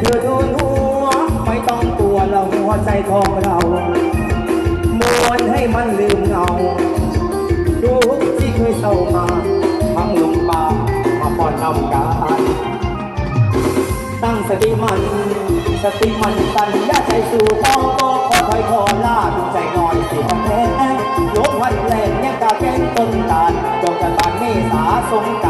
เธอโดนหัวไม่ต้องกลัวเราหัวใจของเรามวนให้มันลืมเงาดูที่เคยเศร้ามาทั้งลงป่ามาปอนน้ำกายตั้งสติมัน สติมันตันย่าใจสู่ต้องก็ขอถอยขอลาดูใจนอยสิของแท้ลบวันแรงยังกาแก้นต้นตาลดอกกันบานเมษาสงกราสา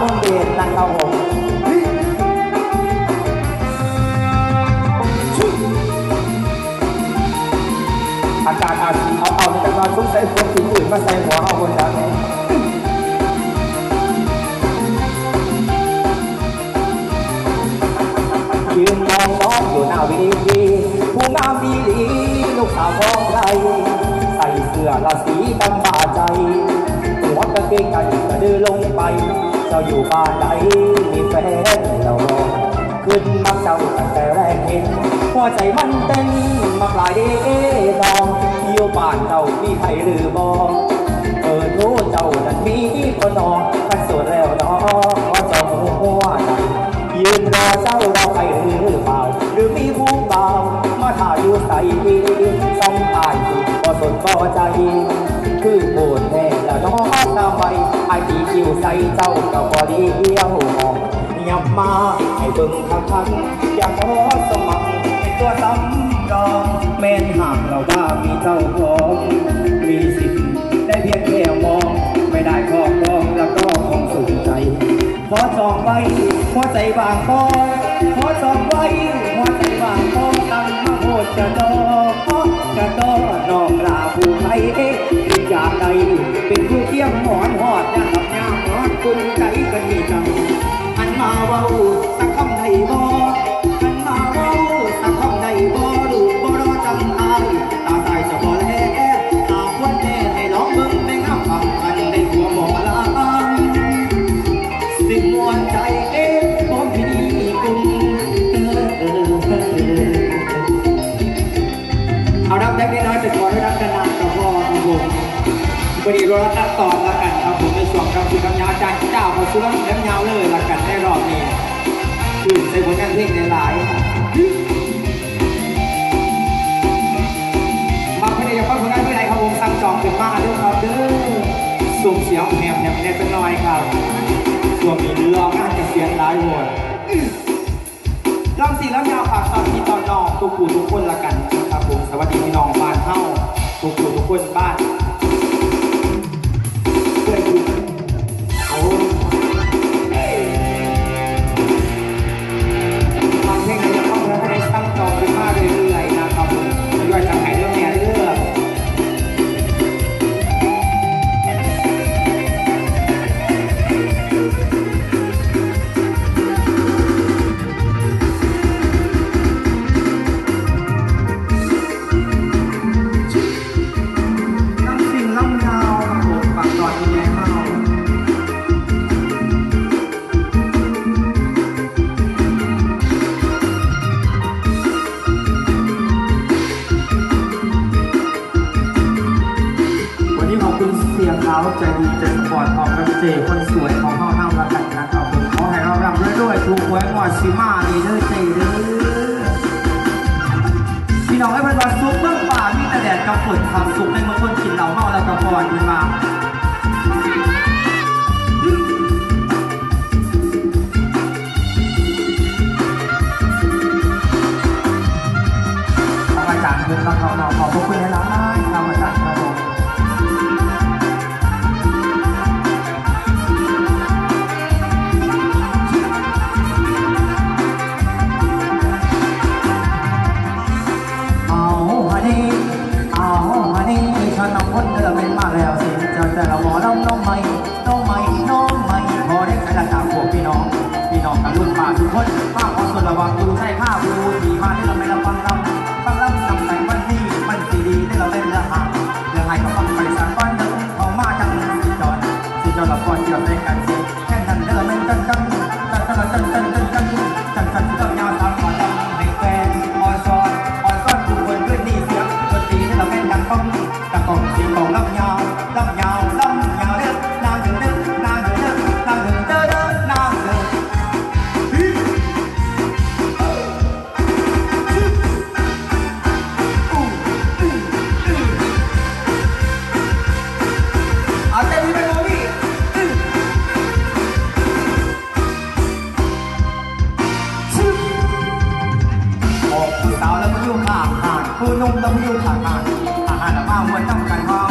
มุ่งเดนนั่นเขาผมอากาศอาจสิเอาเอาในตะกอนซุกใส่คนสิ่งอื่นมาใส่หัวเอาคนจ้ากนี้ยืนมองน้องอยู่หน้าเวทีผู้งามดีดีลูกสาวของใครใส่เสื้อละสีดำบาใจหัวกางเกงกันกระดือลงไป เจ้าอยู่บ้านไหนมีแฟนเรารอขึ้นมักเจ้าตั้งแต่แรกเห็นหัวใจมันเต้นมาปลายเดนองอยู่ยวบ้านเรามีใครหรือบ่เออรู้เจ้านั้นมีคนนอนกันสวดแล้วเนาะขอเจ้าหัวใจยืนรอเจ้าเราไปหรือเปล่า หรือมีผู้เบามาถ่ายอยู่ใส่ดีสองอายสุดก็สนก็ใจคือโบน ไมไอ้ที่คิวใส่เจ้าก็พอดีเดียวมองยับมาให้เบิ่งทักทันอยากขอสมัครเป็นตัวสำรองแม่นหากเราว่ามีเจ้าของมีสิทธิ์ได้เพียงแค่มอง ไม่ได้ครอบครองแล้วก็คงสุขใจ ขอจองไว้หัวใจบางปอขอจองไว้หัวใจบางปอตั้งมาโหดจะดอกระดอน้องลาผู้ไทย ใดเป็นผู้เที่ยงหมอนหอดยามยามนอนคุณใจกันดีจังอันมาเว้าสักคำใดบ่อันมาเว้าสักคำใดบ่ดูบ่รอจังอา พอดีเราตัดต่อล้วกันครับผมในส่วนครับคือคำยาวจารย์เจ้าพอซื้อแล้วแล้วยาวเลยละกันในรอบนี้คือใส่ผลงานเพลงในหลายบาเพลงยังฟังผลงานไม่ได้ครับผมสั่งจองเป็นมากด้วยครับเด้อส่งเสียงแหบแหบในเป็นน้อยครับช่วงนี้เรื่องงานจะเสียงร้ายโหดลำสีแล้วยาวฝากตอนที่ตอนนอกทุกผู้ทุกคนละกันนะครับผมสวัสดีพี่น้องบ้านเฮ้าทุกผู้ทุกคนบ้าน เขาใจดีจสปอร์ตขอกับเจคนสวยของเฮาเฮาแล้วกันนะครับผมขอให้เรารับด้วยๆถูกหวยหมดสิมาดีเด้อเจเด้อพี่น้องให้เป็นวันซุปเบื้องป่ามีแต่แดดกับฝนทำซุปให้เมื่อคนกินเหล้าเมาแล้วก็พรขึ้นมา น้องใหม่น้องใหม่พอได้ใช้หลัจากพวกพี่น้อง พี่น้องกับลูกป่าทุกคนป้าขอส่วนระวังดูใช่ข้าดูดีมาที่เราไม่ละฟังลำฟังลำนำใส่วันนี้มันสีดีที่เราเล่นลห่เรื่อห้กับฟังไปสามวันของมาจังสีจอนสีจอนละครเกี่ยวกัการสีแค่นั้นเราไม่ตั้งตั้งตั้งตั้งตั้งตั้งตั้งตั้งตั้งตั้งตั้งยาวสามวันให้แฟนออนซอนออนซอนทุกคนด้วยนี่เสียงดนตีที่เราเล่นดังต้องดังกองสียงกองลำำยาว ตะมุยขาดขาดผู้นุ่มตะมุยขาดขาดอาหารมาหัวตั้งกันก็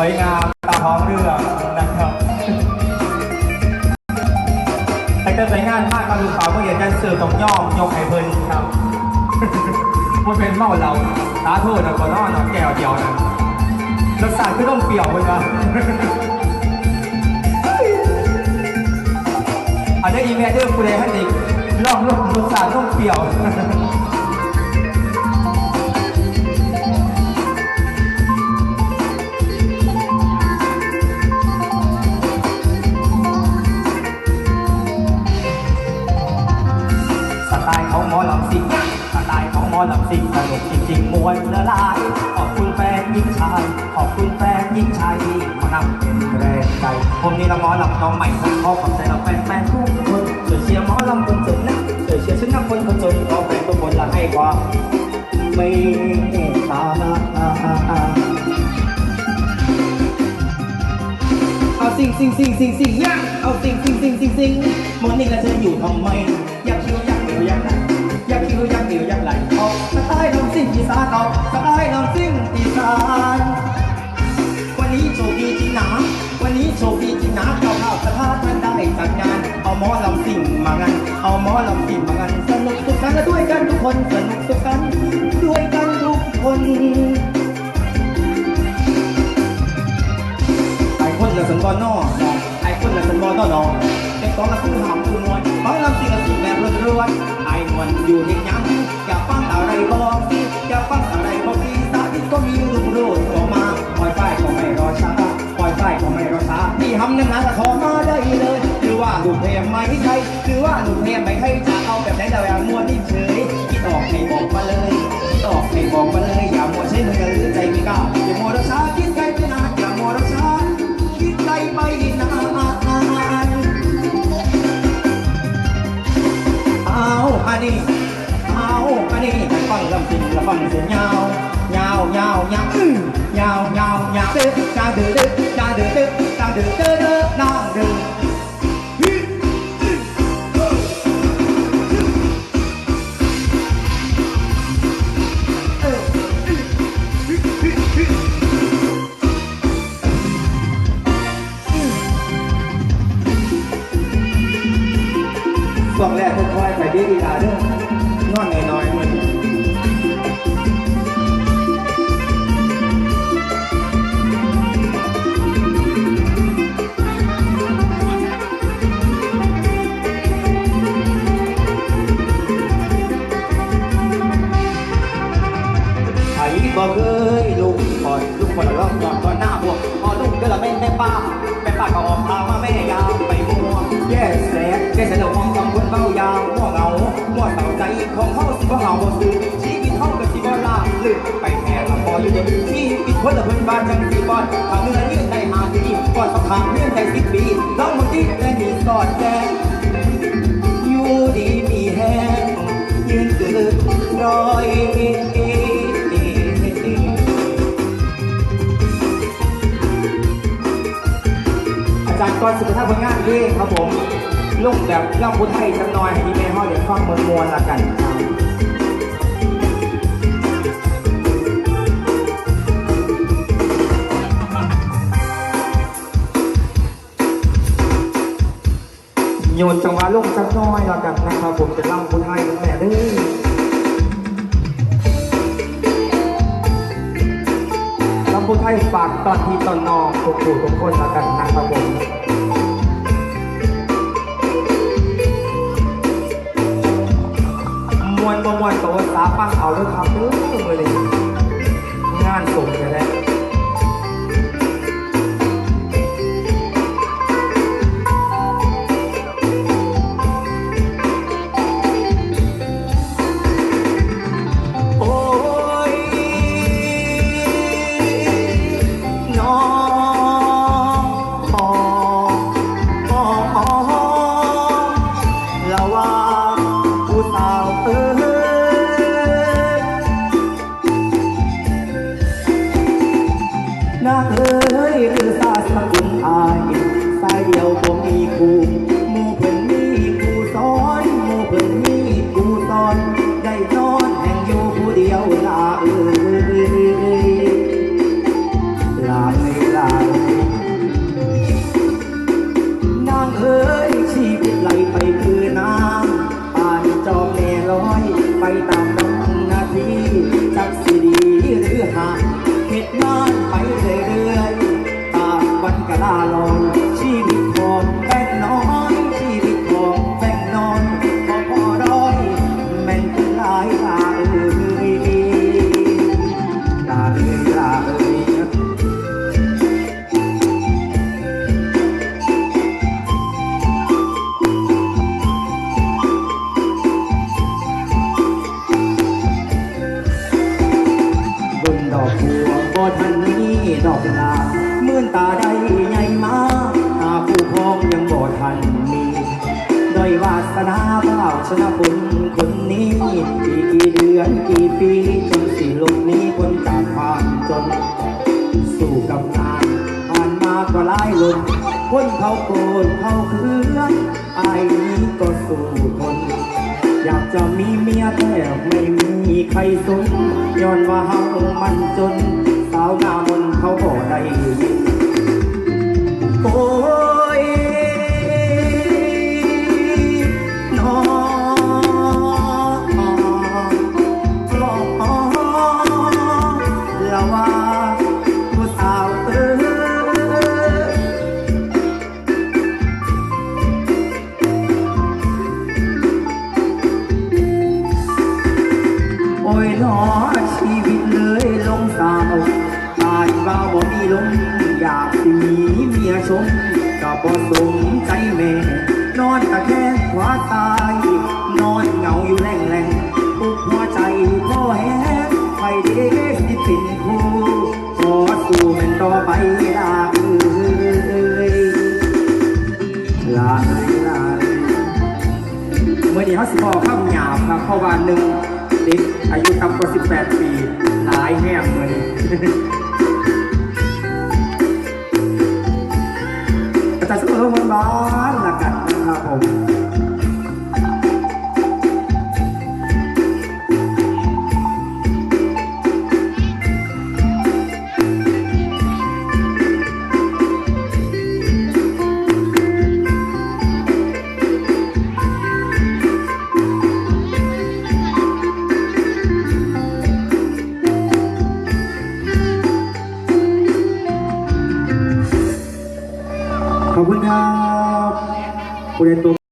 วยงามตาท้องเรือนะครับแต่จะใส่งานมากมาดูข่าเพื่ออยากจะเสือตรงย่อมยกให้เพิ่นครับมันเป็นเมาเราตาโทษนะก่อนนอนแก้วเดียวนะรสชาติคือต้องเปรี้ยวเพิ่นะอันนี้อีเมลเดอร์คุณเลยให้ด็กลองลองรสชาติต้องเปรี้ยว ของหมอลำสิงสนุกจริงๆมวนละลาย ขอบคุณแฟนยิ่งชาย ขอบคุณแฟนยิ่งชายที่มานำเป็นแรงใจ ผมนี่ละหมอลำน้องใหม่ผมขอขอบใจเราแฟนแฟนทุกคนช่วยเชียร์หมอลำคนจนนะช่วยเชียร์ฉันนักคนคนจนขอแฟนทุกคนละให้ความไม่ตาเอาสิ่งสิ่งสิ่งสิ่งสิงย่างเอาสิ่งสิ่งสิ่งสิ่งสิ่งมอนี่แล้วเธออยู่ทำไม งอีสานออกสไตล์ลำซิ่งอีสานวันนี้โชคดีจริงนาวันนี้โชคดีจริงนาเจ้าภาพสภาท่านได้จัดงาน เอาหมอลำซิ่งมางานเอาหมอลำซิ่งมางานสนุกสุขสันต์และด้วยกันทุกคนสนุกสุขสันต์ด้วยกันทุกคนไอ้คนละสันบอนอไอ้คนละสันบอนอนอเด็กสองละคือหอมคือมวนฟังลำสิ่งละสิ่งแบบล้วนๆไอ้มวนอยู่ที่ยังอยากฟัง ขอมาได้เลยหรือว่าลูกเพลงไม่ใช่หรือว่าลูกเพลงไม่ให้จะเอาแบบไหนแต่แบบมวนนี่เฉยคิดออกให้บอกมาเลยคิดออกให้บอกมาเลยอย่ามัวใช้มือกันหรือใจไม่กล้าอย่ามัวรอช้าคิดไกลไปนานอย่ามัวรอช้าคิดไกลไปนานเอาอันนี้เอาอันนี้ไปฟังลำสิงละฟังเสียงยาวยาวยาวยาวยาวยาวยาวเด้อจาเด้อเด้อจาเด้อเด้อจาเด้อเด้อ ช่วงแรกค่อยๆไปดีดีอาเด้อนอนน้อยๆเหมือนไอ้บ่เคยลุกคอยลุกคนละรอบก่อนก่อนหน้าบวกพอลุกเดือนละแม่แม่ป้าแม่ป้าก็ออกทางมาแม่ยาวไปมัวแย่แสกแย่แสกมองกำคนเบ ค่ละพออยู่เดียวชีวิตคนละเพิ่นบ้านจังสิบอนทางเงินเงื่อนได้หาดีก่อนสักครั้งเงื่อนได้สิบปีน้องมันที่และมีสอดแจงอยู่ดีมีแห้งยืนเกิดรอยอาจารย์กรสุขภาพผลงานเองครับผมลุ่งแบบล่าพุทธไทยจังน้อยให้ดีแม่ห้อเดี๋ยวฟังมวลมวลละกันครับ โยนจังหวะลงจังน้อยละกันนะครับผมจะเล่าพุทธไทยแม่เด้อลำพูไทยฝากตอนที่ตอนนองทุกผู้ทุกคนแล้วกันนะครับผมมวนบ่มวนตัวสาปังเอาด้วยครับเด้อมือเลยงานส่งกันแล้ว ยหรือซาสกุลอายสายเดียวผมมีคู่ บัวบ่ทันนี้ดอกลาเมื่อนตาได้ใหญ่มาหาผู้พองยังบ่ทันมีด้อยวาสนาบ่าชนะคนคนนี้อีกกี่เดือนกี่ปีจนสิลงนี้คนจากความจน สู่กับงานผ่านมาก็หลายลมคนเขาโกนเขาเคืองอายนี้ก็สู่ทนอยากจะมีเมียแต่ไม่มีใครสนย้อนว่าเฮามันจน สาวหน้ามนเขาบ่ได้ยินโอ้ เมียชมก็บ่สมใจแม่ นอนตะแคงขวาตาย นอนเหงาอยู่แหลงแหลงปุกหัวใจพ่อแห้งไปเด็กสิเป็นครูขอสู้มันต่อไปลาเอ้ยลาเอ้ยลาเมื่อนี้เขาสิบอกข้ามหยาบครับเพราะว่าหนึ่งเด็กอายุต่ำกว่า 18 ปีหลายแห้งเมื่อ นี้อาจารย์สมมติบ้านละกันนะครับผม